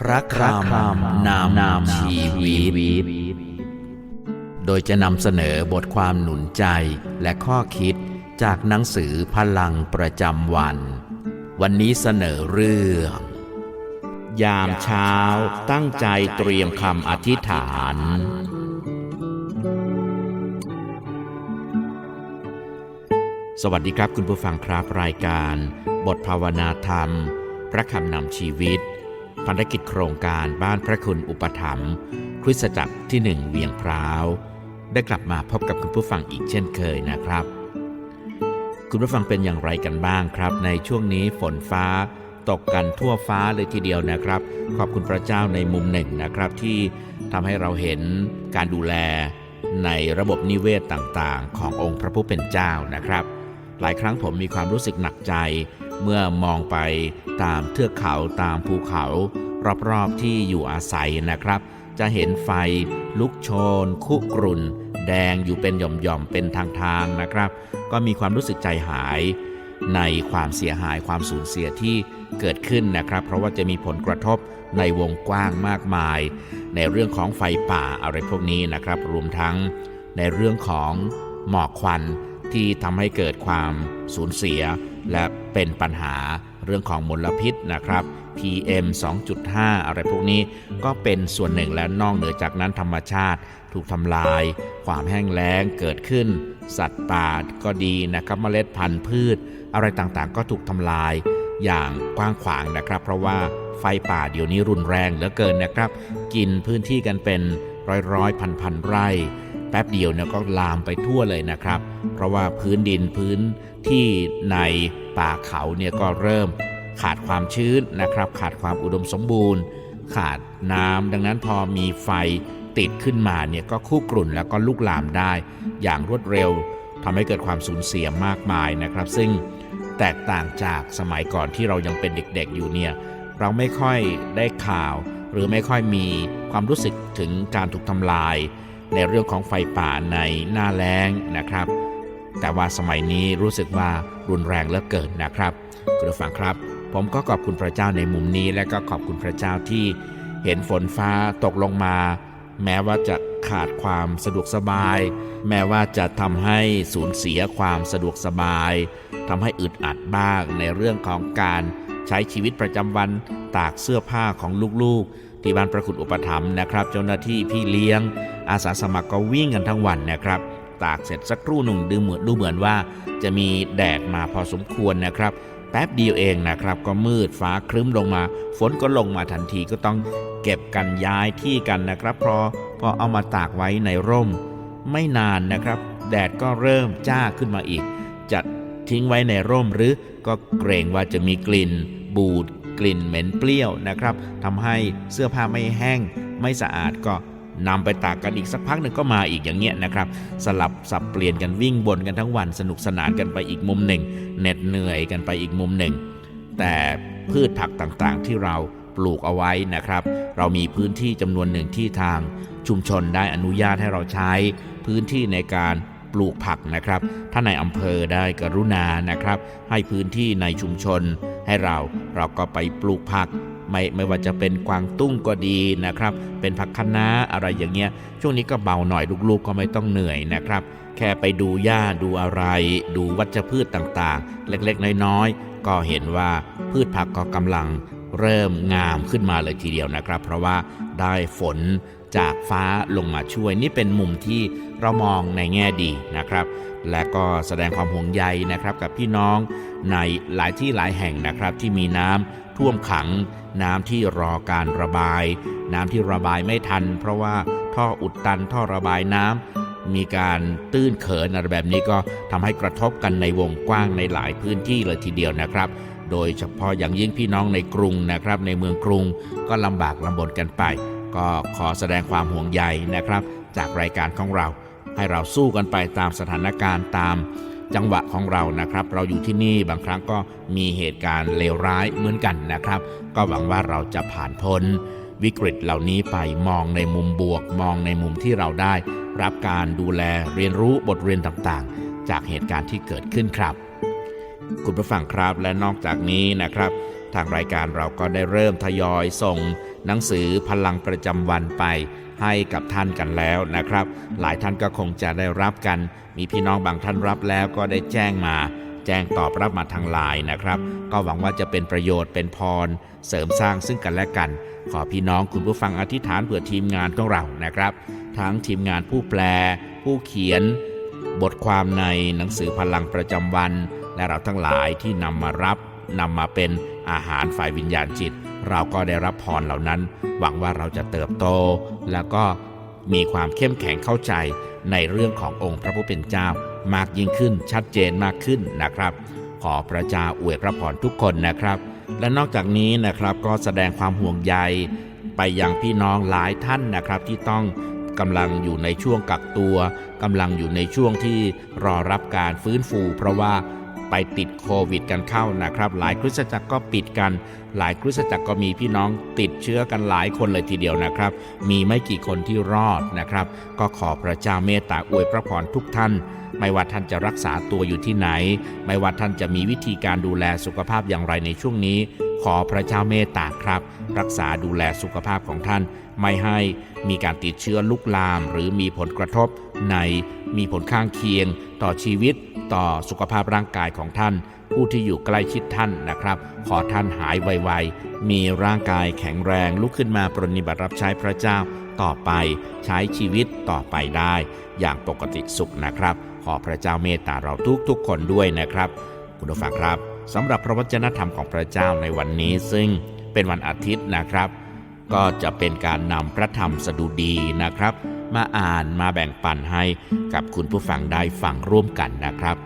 พระคำนามนามชีวิต โดยจะนำเสนอบทความหนุนใจและข้อคิดจากหนังสือพลังประจำวัน วันนี้เสนอเรื่อง ยามเช้าตั้งใจเตรียมคำอธิษฐาน สวัสดีครับคุณผู้ฟังครับรายการ บทภาวนาธรรม พระคำนำชีวิต พันธกิจโครงการบ้านพระคุณอุปถัมภ์คริสตจักรที่หนึ่งเวียงพร้าว ได้กลับมาพบกับคุณผู้ฟังอีกเช่นเคยนะครับ คุณผู้ฟังเป็นอย่างไรกันบ้างครับ ในช่วงนี้ฝนฟ้าตกกันทั่วฟ้าเลยทีเดียวนะครับ ขอบคุณพระเจ้าในมุมหนึ่งนะครับ ที่ทำให้เราเห็นการดูแลในระบบนิเวศต่างๆ ขององค์พระผู้เป็นเจ้านะครับ หลายครั้งผมมีความรู้สึกหนักใจ เมื่อมองไปตามเทือกเขาตามภูเขา รอบๆที่อยู่อาศัยนะครับ จะเห็นไฟลุกโชน คุกรุ่น แดงอยู่เป็นหย่อมๆเป็นทางๆนะครับ ก็มีความรู้สึกใจหาย ในความเสียหายความสูญเสียที่เกิดขึ้นนะครับ เพราะว่าจะมีผลกระทบในวงกว้างมากมาย ในเรื่องของไฟป่าอะไรพวกนี้นะครับ รวมทั้งในเรื่องของหมอกควันที่ทำให้เกิดความสูญเสีย และเป็นปัญหาเรื่องของมลพิษนะครับ PM 2.5 อะไรพวกนี้ก็เป็นส่วนหนึ่งและนอกเหนือจากนั้นธรรมชาติถูกทำลาย ความแห้งแล้งเกิดขึ้น สัตว์ป่าก็ดีนะครับเมล็ดพันธุ์พืช อะไรต่างๆ ก็ถูกทำลายอย่างกว้างขวางนะครับ เพราะว่าไฟป่าเดี๋ยวนี้รุนแรงเหลือเกินนะครับ กินพื้นที่กันเป็นร้อยร้อยพันพันไร่ แป๊บเดียวเนี่ยก็ลามไปทั่วเลยนะครับ เพราะว่าพื้นดินพื้น ที่ในป่าเขาเนี่ยก็เริ่มขาดความชื้นนะครับ ขาดความอุดมสมบูรณ์ ขาดน้ำดังนั้นพอมีไฟติดขึ้นมาเนี่ยก็คู่กรุ่นแล้วก็ลุกลามได้ อย่างรวดเร็วทำให้เกิดความสูญเสียมากมายนะครับ ซึ่งแตกต่างจากสมัยก่อนที่เรายังเป็นเด็กๆอยู่เนี่ยเราไม่ค่อยได้ข่าว หรือไม่ค่อยมีความรู้สึกถึงการถูกทำลาย ในเรื่องของไฟป่าในหน้าแล้งนะครับ แต่ว่าสมัยนี้รู้สึกว่ารุนแรงเหลือเกินนะครับคุณผู้ฟังครับ ผมก็ขอบคุณพระเจ้าในมุมนี้ และก็ขอบคุณพระเจ้าที่เห็นฝนฟ้าตกลงมา แม้ว่าจะขาดความสะดวกสบาย แม้ว่าจะทำให้สูญเสียความสะดวกสบายทำให้อึดอัดบ้างในเรื่องของการใช้ชีวิตประจำวันตากเสื้อผ้าของลูกๆ ที่บ้านประคุณอุปถัมภ์นะครับ เจ้าหน้าที่พี่เลี้ยง อาสาสมัครก็วิ่งกันทั้งวันนะครับ ตากเสร็จสักครู่หนึ่งดูเหมือนดูเหมือนว่า จะมีแดดมาพอสมควรนะครับ แป๊บเดียวเองนะครับ ก็มืดฟ้าครึ้มลงมา ฝนก็ลงมาทันทีก็ต้องเก็บกันย้ายที่กันนะครับพราะพอเอามาตากไว้ในร่ม ไม่นานนะครับ แดดก็เริ่มจ้าขึ้นมาอีกจะทิ้งไว้ในร่มหรือก็เกรงว่าจะมีกลิ่น บูดกลิ่นเหม็นเปรี้ยวนะครับทำให้เสื้อผ้าไม่แห้งไม่สะอาดก็ นำไปตากกันอีกสักพักหนึ่งก็มาอีกอย่างเงี้ยนะครับ สลับสับเปลี่ยนกันวิ่งบนกันทั้งวันสนุกสนานกันไปอีกมุมหนึ่งเหน็ดเหนื่อยกันไปอีกมุมหนึ่ง แต่พืชผักต่างๆที่เราปลูกเอาไว้นะครับ เรามีพื้นที่จำนวนหนึ่งที่ทางชุมชนได้อนุญาตให้เราใช้พื้นที่ในการปลูกผักนะครับ ถ้าในอำเภอได้กรุณานะครับ ให้พื้นที่ในชุมชนให้เราเราก็ไปปลูกผัก ไม่ไม่ว่าจะเป็นกวางตุ้งก็ดีนะครับ เป็นผักคะน้าอะไรอย่างเงี้ย ช่วงนี้ก็เบาหน่อยลูกๆก็ไม่ต้องเหนื่อยนะครับ แค่ไปดูหญ้าดูอะไร ดูวัชพืชต่างๆ เล็กๆ น้อยๆ ก็เห็นว่าพืชผักก็กำลังเริ่มงามขึ้นมาเลยทีเดียวนะครับ เพราะว่าได้ฝนจากฟ้าลงมาช่วยนี่เป็นมุมที่เรามองในแง่ดีนะครับ และก็แสดงความห่วงใยนะครับกับพี่น้องในหลายที่หลายแห่งนะครับที่มีน้ำ ท่วมขัง น้ำที่รอการระบาย น้ำที่ระบายไม่ทัน เพราะว่าท่ออุดตันท่อระบายน้ำมีการตื้นเขินอะไรแบบนี้ก็ทำให้กระทบกันในวงกว้างในหลายพื้นที่เลยทีเดียวนะครับ โดยเฉพาะอย่างยิ่งพี่น้องในกรุงนะครับ ในเมืองกรุงก็ลำบากลำบนกันไป ก็ขอแสดงความห่วงใยนะครับ จากรายการของเรา ให้เราสู้กันไปตามสถานการณ์ตาม จังหวะของเรานะครับ เราอยู่ที่นี่บางครั้งก็มีเหตุการณ์เลวร้ายเหมือนกันนะครับ ก็หวังว่าเราจะผ่านพ้น วิกฤตเหล่านี้ไปมองในมุมบวก มองในมุมที่เราได้ รับการดูแลเรียนรู้บทเรียนต่างๆ จากเหตุการณ์ที่เกิดขึ้นครับ คุณผู้ฟังครับและนอกจากนี้นะครับ ทางรายการเราก็ได้เริ่มทยอยส่ง หนังสือพลังประจำวันไป ให้กับท่านกันแล้วนะครับ หลายท่านก็คงจะได้รับกัน มีพี่น้องบางท่านรับแล้วก็ได้แจ้งมา แจ้งตอบรับมาทางไลน์นะครับ ก็หวังว่าจะเป็นประโยชน์เป็นพร เสริมสร้างซึ่งกันและกัน ขอพี่น้องคุณผู้ฟังอธิษฐานเผื่อทีมงานของเรานะครับ ทั้งทีมงานผู้แปล ผู้เขียน บทความในหนังสือพลังประจำวัน และเราทั้งหลายที่นำมารับนำมาเป็นอาหารฝ่ายวิญญาณจิต เราก็ได้รับพรเหล่านั้น หวังว่าเราจะเติบโต แล้วก็มีความเข้มแข็งเข้าใจในเรื่องขององค์พระผู้เป็นเจ้ามากยิ่งขึ้นชัดเจนมากขึ้นนะครับ ขอพระเจ้าอวยพระพรทุกคนนะครับ และนอกจากนี้นะครับก็แสดงความห่วงใยไปยังพี่น้องหลายท่านนะครับที่ต้องกำลังอยู่ในช่วงกักตัวกำลังอยู่ในช่วงที่รอรับการฟื้นฟู เพราะว่า ไปติดโควิดกันเข้านะครับ หลายคริสตจักรก็ปิดกัน หลายคริสตจักรก็มีพี่น้องติดเชื้อกันหลายคนเลยทีเดียวนะครับ มีไม่กี่คนที่รอดนะครับ ก็ขอพระเจ้าเมตตาอวยพระพรทุกท่านไม่ว่าท่านจะรักษาตัวอยู่ที่ไหน ไม่ว่าท่านจะมีวิธีการดูแลสุขภาพอย่างไรในช่วงนี้ ขอพระเจ้าเมตตาครับ รักษาดูแลสุขภาพของท่าน ไม่ให้มีการติดเชื้อลุกลาม หรือมีผลกระทบในมีผลข้างเคียง ต่อชีวิต ต่อสุขภาพร่างกายของท่าน ผู้ที่อยู่ใกล้ชิดท่านนะครับ ขอท่านหายไวๆ มีร่างกายแข็งแรงลุกขึ้นมาปรนนิบัติรับใช้พระเจ้าต่อไปใช้ชีวิตต่อไปได้ อย่างปกติสุขนะครับ ขอพระเจ้าเมตตาเราทุกๆคนด้วยนะครับ คุณผู้ฟังครับ สำหรับพระวจนะธรรมของพระเจ้าในวันนี้ ซึ่งเป็นวันอาทิตย์นะครับ ก็จะเป็นการนำพระธรรมสดุดีนะครับ มาอ่านมาแบ่งปันให้กับคุณผู้ฟังได้ฟังร่วมกันนะครับ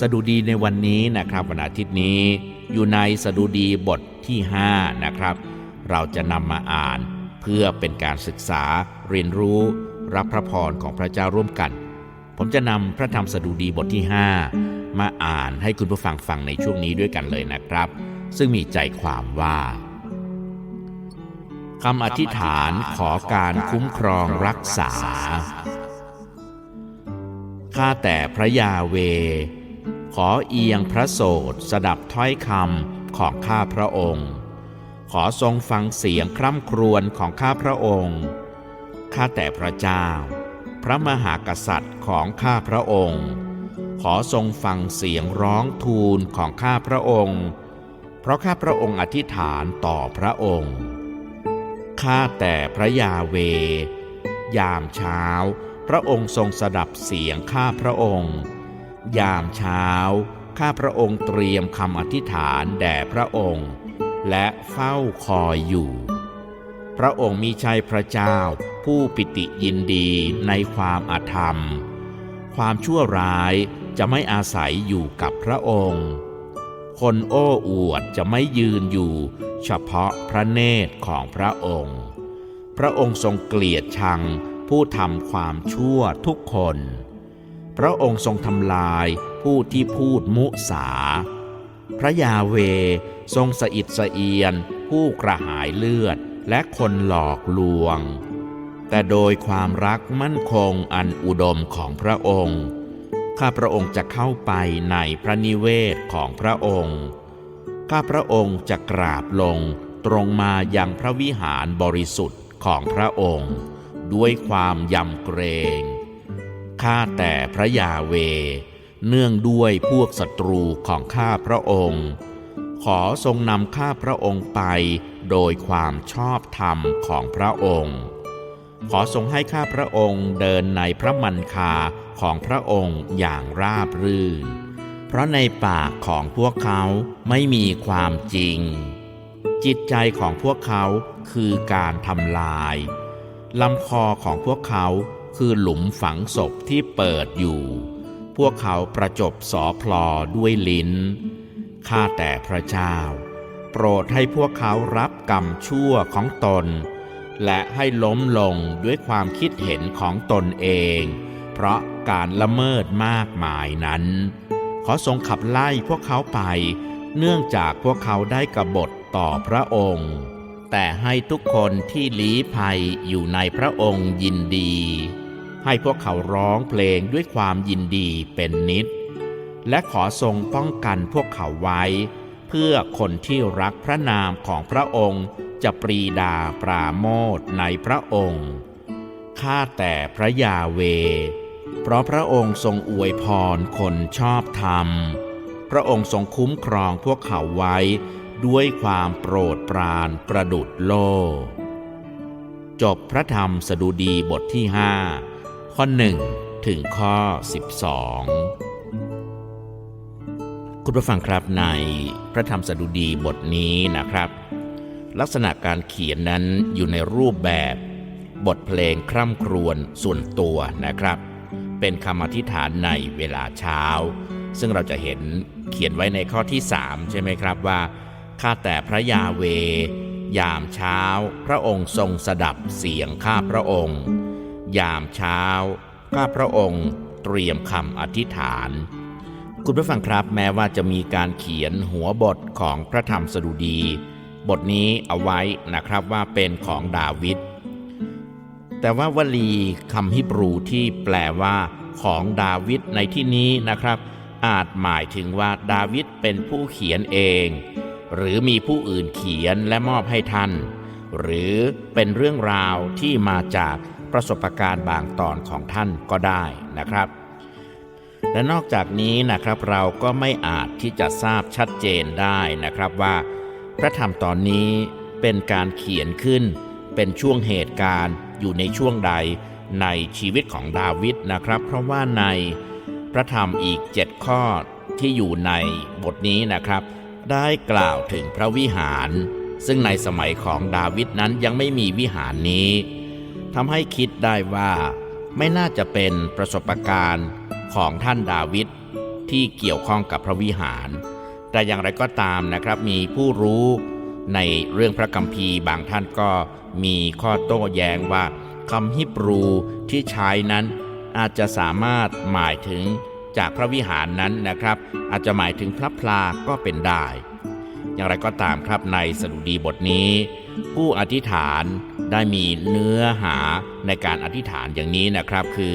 สดุดีในวันนี้นะครับ วันอาทิตย์นี้ อยู่ในสดุดีบทที่5นะครับ เราจะนำมาอ่าน เพื่อเป็นการศึกษาเรียนรู้ รับพระพรของพระเจ้าร่วมกัน ผมจะนำพระธรรมสดุดีบทที่ 5 มาอ่านให้คุณผู้ฟังฟังในช่วงนี้ด้วยกันเลยนะครับ ซึ่งมีใจความว่าคำอธิษฐานขอการคุ้มครองรักษา ข้าแต่พระยาเว ขอเอียงพระโสดสดับถ้อยคำของข้าพระองค์ ขอทรงฟังเสียงคร่ำครวญของข้าพระองค์ ข้าแต่พระเจ้า พระมหากษัตริย์ของข้าพระองค์ ขอทรงฟังเสียงร้องทูลของข้าพระองค์ เพราะข้าพระองค์อธิษฐานต่อพระองค์ ข้าแต่พระยาเว ยามเช้า พระองค์ทรงสดับเสียงข้าพระองค์ ยามเช้า ข้าพระองค์เตรียมคำอธิษฐานแด่พระองค์ และเฝ้าคอยอยู่ พระองค์มีชัยพระเจ้า ผู้ปิติยินดีในความอาธรรม ความชั่วร้ายจะไม่อาศัยอยู่กับพระองค์ คนโอ้อวดจะไม่ยืนอยู่เฉพาะพระเนตรของพระองค์ พระองค์ทรงเกลียดชังผู้ทำความชั่วทุกคน พระองค์ทรงทำลายผู้ที่พูดมุสา พระยาเวทรงสะอิดสะเอียนผู้กระหายเลือดและคนหลอกลวง แต่โดยความรักมั่นคงอันอุดมของพระองค์ ข้าพระองค์จะเข้าไปในพระนิเวศของพระองค์ ข้าพระองค์จะกราบลงตรงมายังพระวิหารบริสุทธิ์ของพระองค์ ด้วยความยำเกรง ข้าแต่พระยาเว เนื่องด้วยพวกศัตรูของข้าพระองค์ ขอทรงนำข้าพระองค์ไปโดยความชอบธรรมของพระองค์ ขอทรงให้ข้าพระองค์เดินในพระมันคาของพระองค์อย่างราบรื่น เพราะในปากของพวกเขาไม่มีความจริง จิตใจของพวกเขาคือการทำลายลำคอของพวกเขาคือหลุมฝังศพที่เปิดอยู่ พวกเขาประจบสอพลอด้วยลิ้น ข้าแต่พระเจ้า โปรดให้พวกเขารับกรรมชั่วของตน และให้ล้มลงด้วยความคิดเห็นของตนเอง เพราะการละเมิดมากมายนั้น ขอทรงขับไล่พวกเขาไป เนื่องจากพวกเขาได้กบฏต่อพระองค์ แต่ให้ทุกคนที่ลี้ภัยอยู่ในพระองค์ยินดี ให้พวกเขาร้องเพลงด้วยความยินดีเป็นนิด และขอทรงป้องกันพวกเขาไว้ เพื่อคนที่รักพระนามของพระองค์ จะปรีดาปราโมทในพระองค์ ข้าแต่พระยาเว เพราะพระองค์ทรงอวยพรคนชอบธรรม พระองค์ทรงคุ้มครองพวกเขาไว้ด้วยความโปรดปรานประดุดโลกจบพระธรรมสดุดีบทที่5ข้อ1ถึงข้อ 12 คุณผู้ฟังครับในพระธรรมสดุดีบทนี้นะครับ ลักษณะการเขียนนั้นอยู่ในรูปแบบ บทเพลงคร่ำครวญส่วนตัวนะครับ เป็นคำอธิษฐานในเวลาเช้า ซึ่งเราจะเห็นเขียนไว้ในข้อที่ 3 ใช่ไหมครับว่าข้าแต่พระยาเวยามเช้า พระองค์ทรงสดับเสียงข้าพระองค์ ยามเช้า ข้าพระองค์เตรียมคำอธิษฐาน คุณผู้ฟังครับแม้ว่าจะมีการเขียนหัวบทของพระธรรมสดุดี บทนี้เอาไว้นะครับว่าเป็นของดาวิด แต่ว่าวลีคำฮิบรูที่แปลว่า ของดาวิดในที่นี้นะครับ อาจหมายถึงว่าดาวิดเป็นผู้เขียนเอง หรือมีผู้อื่นเขียนและมอบให้ท่าน หรือเป็นเรื่องราวที่มาจากประสบการณ์บางตอนของท่านก็ได้นะครับและนอกจากนี้นะครับเราก็ไม่อาจที่จะทราบชัดเจนได้นะครับว่า พระธรรมตอนนี้เป็นการเขียนขึ้น เป็นช่วงเหตุการณ์อยู่ในช่วงใดในชีวิตของดาวิดนะครับ เพราะว่าในพระธรรมอีก7ข้อที่อยู่ในบทนี้นะครับ ได้กล่าวถึงพระวิหาร ซึ่งในสมัยของดาวิดนั้นยังไม่มีวิหารนี้ทำให้คิดได้ว่าไม่น่าจะเป็นประสบการณ์ของท่านดาวิดที่เกี่ยวข้องกับพระวิหาร แต่อย่างไรก็ตามนะครับ มีผู้รู้ในเรื่องพระคัมภีร์บางท่านก็มีข้อโต้แย้งว่าคำฮิบรูที่ใช้นั้นอาจจะสามารถหมายถึงจากพระวิหารนั้นนะครับ อาจจะหมายถึงพระพลาก็เป็นได้ อย่างไรก็ตามครับในสดุดีบทนี้ ผู้อธิษฐานได้มีเนื้อหาในการอธิษฐานอย่างนี้นะครับคือ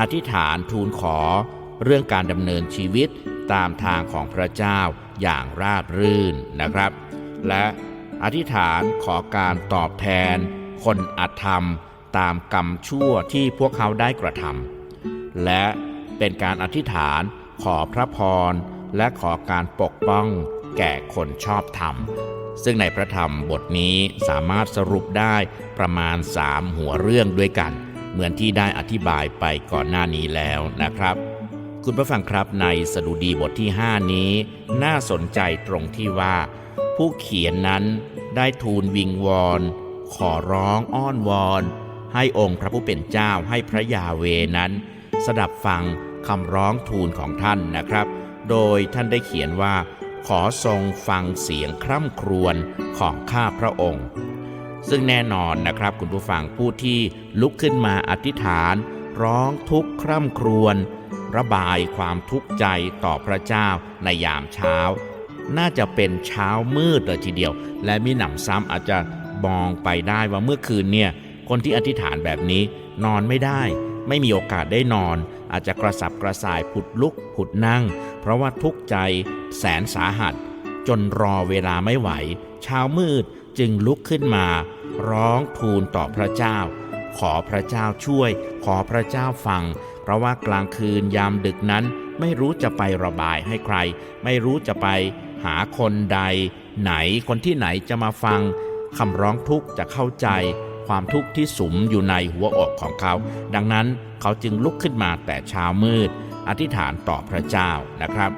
อธิษฐานทูลขอเรื่องการดำเนินชีวิต ตามทางของพระเจ้าอย่างราบรื่นนะครับ และอธิษฐานขอการตอบแทน คนอธรรม ตามกรรมชั่วที่พวกเขาได้กระทำและเป็นการอธิษฐานขอพระพร และขอการปกป้องแก่คนชอบธรรม ซึ่งในพระธรรมบทนี้สามารถสรุปได้ประมาณ 3 หัวเรื่องด้วยกัน เหมือนที่ได้อธิบายไปก่อนหน้านี้แล้วนะครับ คุณผู้ฟังครับในสดุดีบทที่ 5 นี้ น่าสนใจตรงที่ว่า ผู้เขียนนั้นได้ทูลวิงวอน ขอร้องอ้อนวอน ให้องค์พระผู้เป็นเจ้าให้พระยาเวนั้น สดับฟังคำร้องทูลของท่านนะครับ โดยท่านได้เขียนว่า ขอทรงฟังเสียงคร่ำครวญของข้าพระองค์ ซึ่งแน่นอนนะครับคุณผู้ฟังผู้ที่ลุกขึ้นมาอธิษฐาน ร้องทุกข์คร่ำครวญ ระบายความทุกข์ใจต่อพระเจ้าในยามเช้า น่าจะเป็นเช้ามืดเลยทีเดียว และมีหนำซ้ำอาจจะมองไปได้ว่าเมื่อคืนเนี่ยคนที่อธิษฐานแบบนี้นอนไม่ได้ ไม่มีโอกาสได้นอน อาจจะกระสับกระส่ายผุดลุกผุดนั่ง เพราะว่าทุกข์ใจแสนสาหัส จนรอเวลาไม่ไหว เช้ามืดจึงลุกขึ้นมา ร้องทูลต่อพระเจ้า ขอพระเจ้าช่วย ขอพระเจ้าฟัง ราะว่ากลางคืนยามดึกนั้น ไม่รู้จะไประบายให้ใคร ไม่รู้จะไปหาคนใด ไหนคนที่ไหนจะมาฟังคำร้องทุกข์จะเข้าใจ ความทุกข์ที่สุมอยู่ในหัวอกของเขา ดังนั้นเขาจึงลุกขึ้นมาแต่เช้ามืด อธิษฐานต่อพระเจ้านะครับ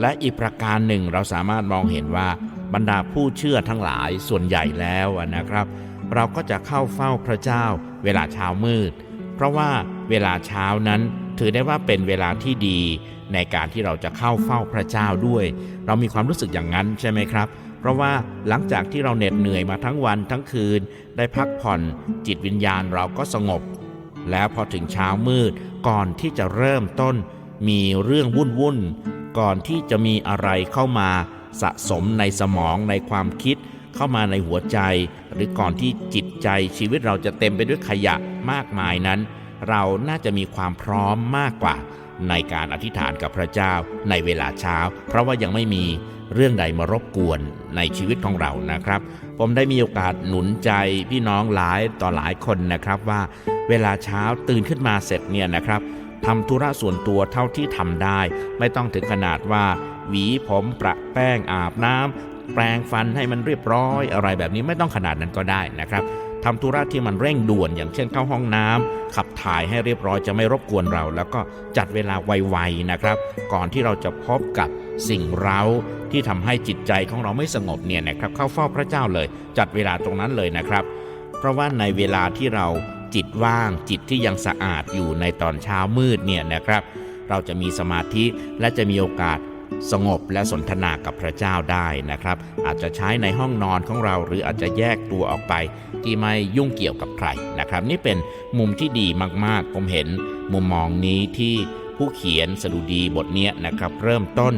และอีกประการหนึ่งเราสามารถมองเห็นว่าบรรดาผู้เชื่อทั้งหลายส่วนใหญ่แล้วนะครับ เราก็จะเข้าเฝ้าพระเจ้าเวลาเช้ามืด เพราะว่า เวลาเช้านั้นถือได้ว่าเป็นเวลาที่ดีในการที่เราจะเข้าเฝ้าพระเจ้าด้วย เรามีความรู้สึกอย่างนั้นใช่ไหมครับ เพราะว่าหลังจากที่เราเหน็ดเหนื่อยมาทั้งวันทั้งคืน ได้พักผ่อนจิตวิญญาณเราก็สงบ แล้วพอถึงเช้ามืดก่อนที่จะเริ่มต้น มีเรื่องวุ่นวุ่นก่อนที่จะมีอะไรเข้ามาสะสมในสมองในความคิดเข้ามาในหัวใจ หรือก่อนที่จิตใจชีวิตเราจะเต็มไปด้วยขยะมากมายนั้น เราน่าจะมีความพร้อมมากกว่า ในการอธิษฐานกับพระเจ้าในเวลาเช้า เพราะว่ายังไม่มีเรื่องใดมารบกวนในชีวิตของเรานะครับ ผมได้มีโอกาสหนุนใจพี่น้องหลายต่อหลายคนนะครับว่า เวลาเช้าตื่นขึ้นมาเสร็จเนี่ยนะครับทำธุระส่วนตัวเท่าที่ทำได้ ไม่ต้องถึงขนาดว่า หวีผมประแป้งอาบน้ำแปรงฟันให้มันเรียบร้อยอะไรแบบนี้ไม่ต้องขนาดนั้นก็ได้นะครับ ทำธุระที่มันเร่งด่วน อย่างเช่นเข้าห้องน้ำขับถ่ายให้เรียบร้อยจะไม่รบกวนเรา แล้วก็จัดเวลาไวๆนะครับ ก่อนที่เราจะพบกับสิ่งเร้าที่ทำให้จิตใจของเราไม่สงบเนี่ยนะครับ เข้าเฝ้าพระเจ้าเลย จัดเวลาตรงนั้นเลยนะครับ เพราะว่าในเวลาที่เราจิตว่าง จิตที่ยังสะอาดอยู่ในตอนเช้ามืดเนี่ยนะครับ เราจะมีสมาธิและจะมีโอกาส สงบและสนทนากับพระเจ้าได้นะครับ อาจจะใช้ในห้องนอนของเรา หรืออาจจะแยกตัวออกไป ที่ไม่ยุ่งเกี่ยวกับใครนะครับ นี่เป็นมุมที่ดีมากๆ ผมเห็นมุมมองนี้ที่ผู้เขียนสดุดีบทเนี้ยนะครับ เริ่มต้น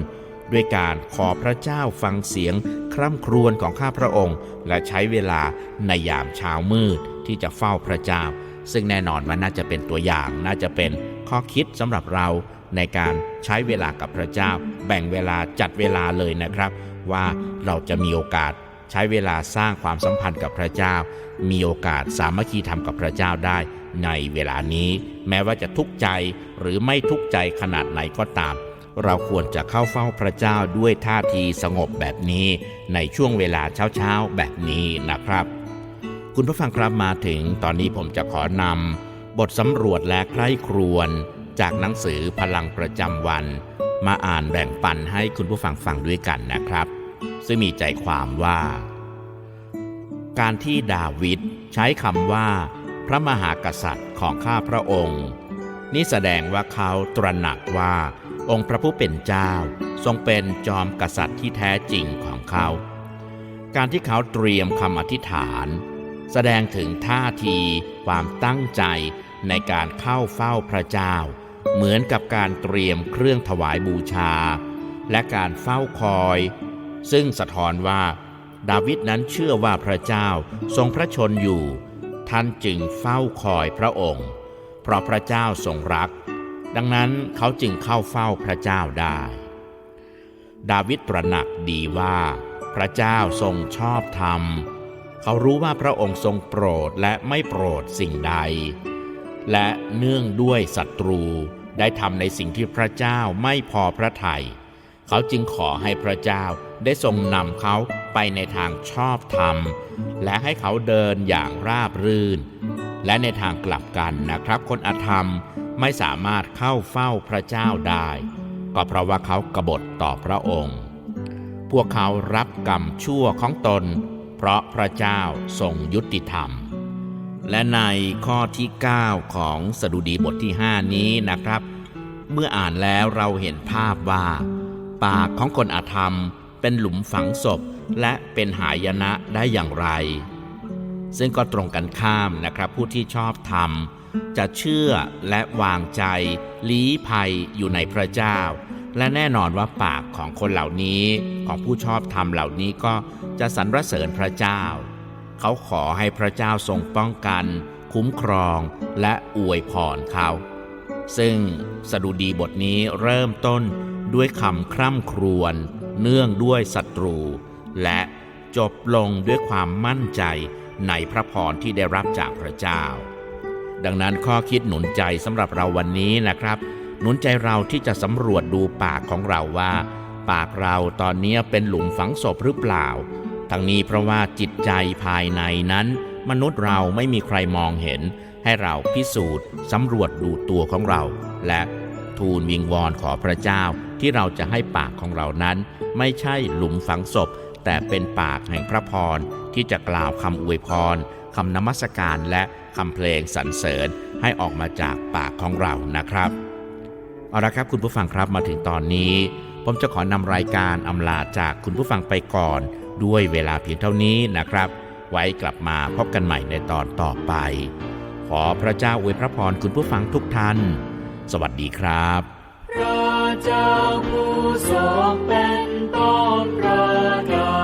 ด้วยการขอพระเจ้าฟังเสียง คร่ำครวญของข้าพระองค์ และใช้เวลาในยามเช้ามืดที่จะเฝ้าพระเจ้า ซึ่งแน่นอนว่าน่าจะเป็นตัวอย่างน่าจะเป็นข้อคิดสำหรับเราในการ ใช้เวลากับพระเจ้า แบ่งเวลาจัดเวลาเลยนะครับ ว่าเราจะมีโอกาสใช้เวลาสร้างความสัมพันธ์กับพระเจ้า มีโอกาสสามัคคีธรรมกับพระเจ้าได้ ในเวลานี้ แม้ว่าจะทุกข์ใจหรือไม่ทุกข์ใจขนาดไหนก็ตาม เราควรจะเข้าเฝ้าพระเจ้าด้วยท่าทีสงบแบบนี้ ในช่วงเวลาเช้าๆแบบนี้นะครับ คุณผู้ฟังครับมาถึงตอนนี้ผมจะขอนำบทสำรวจและใคร่ครวญ จากหนังสือพลังประจำวัน มาอ่านแบ่งปันให้คุณผู้ฟังฟังด้วยกันนะครับ ซึ่งมีใจความว่า การที่ดาวิดใช้คำว่า พระมหากษัตริย์ของข้าพระองค์ นี่แสดงว่าเขาตระหนักว่า องค์พระผู้เป็นเจ้า ทรงเป็นจอมกษัตริย์ที่แท้จริงของเขา การที่เขาเตรียมคำอธิษฐานแสดงถึงท่าทีความตั้งใจในการเข้าเฝ้าพระเจ้า เหมือนกับการเตรียมเครื่องถวายบูชา และการเฝ้าคอย ซึ่งสะท้อนว่า ดาวิดนั้นเชื่อว่าพระเจ้าทรงพระชนอยู่ ท่านจึงเฝ้าคอยพระองค์ เพราะพระเจ้าทรงรัก ดังนั้นเขาจึงเข้าเฝ้าพระเจ้าได้ ดาวิดตระหนักดีว่า พระเจ้าทรงชอบธรรม เขารู้ว่าพระองค์ทรงโปรดและไม่โปรดสิ่งใด และเนื่องด้วยศัตรูได้ทำในสิ่งที่พระเจ้าไม่พอพระทยัยเขาจึงขอให้พระเจ้าได้ทรงนำเขาไปในทางชอบธรรม และให้เขาเดินอย่างราบรื่น และในทางกลับกันนะครับ คนอธรรมไม่สามารถเข้าเฝ้าพระเจ้าได้ ก็เพราะว่าเขากบฏต่อพระองค์ พวกเขารับกรรมชั่วของตน เพราะพระเจ้าทรงยุติธรรม และในข้อที่ 9 ของสดุดีบทที่ 5 นี้นะครับ เมื่ออ่านแล้วเราเห็นภาพว่า ปากของคนอาธรรมเป็นหลุมฝังศพและเป็นหายนะได้อย่างไร ซึ่งก็ตรงกันข้ามนะครับ ผู้ที่ชอบธรรม จะเชื่อและวางใจ ลี้ภัยอยู่ในพระเจ้า และแน่นอนว่าปากของคนเหล่านี้ของผู้ชอบธรรมเหล่านี้ก็จะสรรเสริญพระเจ้า เขาขอให้พระเจ้าทรงป้องกัน คุ้มครองและอวยพรเขา ซึ่งสดุดีบทนี้เริ่มต้นด้วยคำคร่ำครวญเนื่องด้วยศัตรู และจบลงด้วยความมั่นใจในพระพรที่ได้รับจากพระเจ้า ดังนั้นข้อคิดหนุนใจสำหรับเราวันนี้นะครับ หนุนใจเราที่จะสำรวจดูปากของเราว่า ปากเราตอนนี้เป็นหลุมฝังศพหรือเปล่า ทั้งนี้เพราะว่าจิตใจภายในนั้น มนุษย์เราไม่มีใครมองเห็น ให้เราพิสูจน์สำรวจดูตัวของเรา และทูลวิงวอนขอพระเจ้าที่เราจะให้ปากของเรานั้น ไม่ใช่หลุมฝังศพ แต่เป็นปากแห่งพระพรที่จะกล่าวคำอวยพรคำนมัสการและคำเพลงสรรเสริญให้ออกมาจากปากของเรานะครับเอาละครับคุณผู้ฟังครับมาถึงตอนนี้ ผมจะขอนำรายการอำลาจากคุณผู้ฟังไปก่อน ด้วยเวลาเพียงเท่านี้นะครับ ไว้กลับมาพบกันใหม่ในตอนต่อไป ขอพระเจ้าอวยพระพรคุณผู้ฟังทุกท่าน สวัสดีครับ พระเจ้าผู้ทรงเป็นต้นประดา